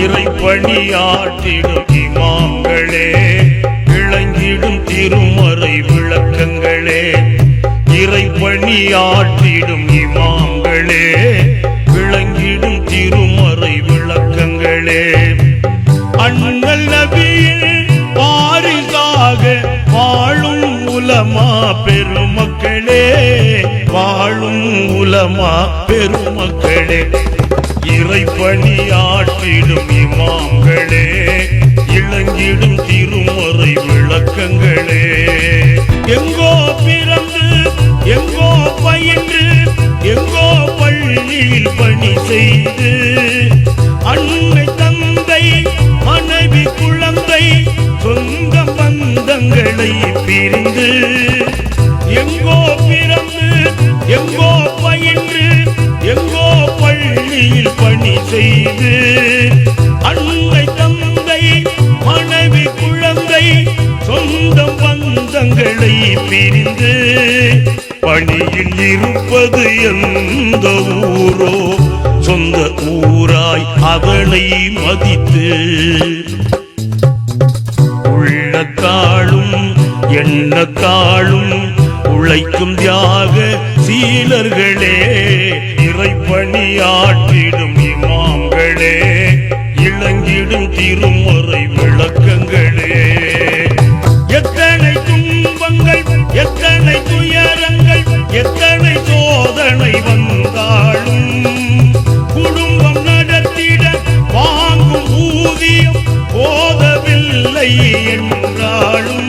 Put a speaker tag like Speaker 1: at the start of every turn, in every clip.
Speaker 1: இறை பணியாற்றிடும் இமாம்களே விளங்கிடும் திருமறை விளக்கங்களே. இறை பணியாற்றிடும் இமாம்களே விளங்கிடும் திருமறை விளக்கங்களே. அண்ணல் நபியில் வாரிசாக வாழும் உலமா பெருமக்களே வாழும் உலமா பெருமக்களே. இறை பணி ஆற்றிடும் இமாம்களே இளங்கிடும் திருமறை விளக்கங்களே. எங்கோ பிறந்து எங்கோ பயின்று எங்கோ பள்ளியில் பணி செய்து அன்னை தந்தை மனைவி குழந்தை சொந்த பந்தங்களை பிரிந்து செய்து அன்னை தந்தை மனைவி குழந்தை சொந்தம் பந்தங்களை பிரிந்து பணியில் இருப்பது எந்த ஊரோ சொந்த ஊராய் அதனை மதித்து. உள்ளத்தாளும் எண்ணத்தாளும் உழைக்கும் தியாக சீலர்களே இறைப்பணியாற்றிடும் இளங்கிடும் திருமுறை விளக்கங்களே. எத்தனை துன்பங்கள் எத்தனை துயரங்கள் எத்தனை சோதனை வந்தாலும் குடும்பம் நடத்திட வாங்கும் ஊதியம் போதவில்லை என்றாலும்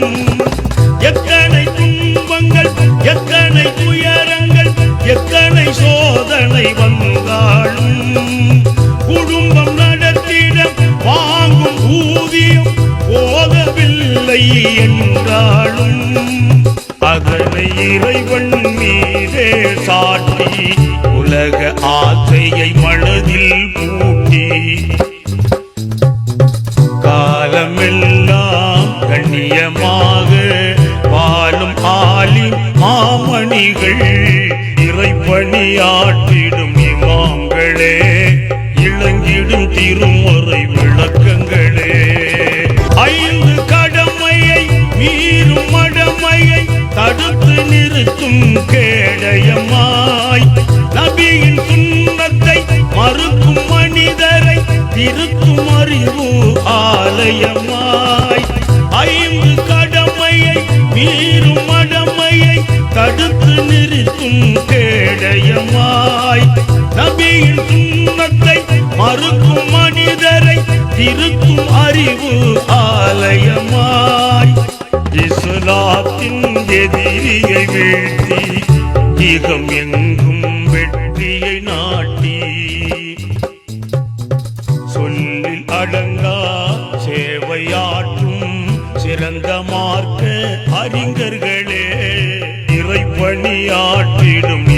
Speaker 1: போதவில்லை என்றாலும் அதனை இறைவன் மீதே சாட்டி உலக ஆசையை மனதில் பூட்டி. காலமெல்லாம் கண்ணியமாக வாழும் ஆலி மாமணிகள் இறைப்பணியாற்றிடும் இமாம்களே இளங்கிடும் திருமறை தடுத்து நிறுத்தும் கேடயமாய். நபியின் துன்பத்தை மறுக்கும் மனிதரை திருத்தும் அறிவு ஆலயமாய். ஐந்து கடமையை மீறும் மடமையை தடுத்து நிறுத்தும் கேடயமாய். நபியின் துன்பத்தை மறுக்கும் மனிதரை திருத்தும் அறிவு ஆலயமாய். இஸ்லாத்தின் எதிரியை வீழ்த்தி இகம் எங்கும் வெற்றியை நாட்டி. சொல்லில் அடங்கா சேவையாற்றும் சிறந்த மார்க்க அறிஞர்களே இறைப்பணியாற்றிடும்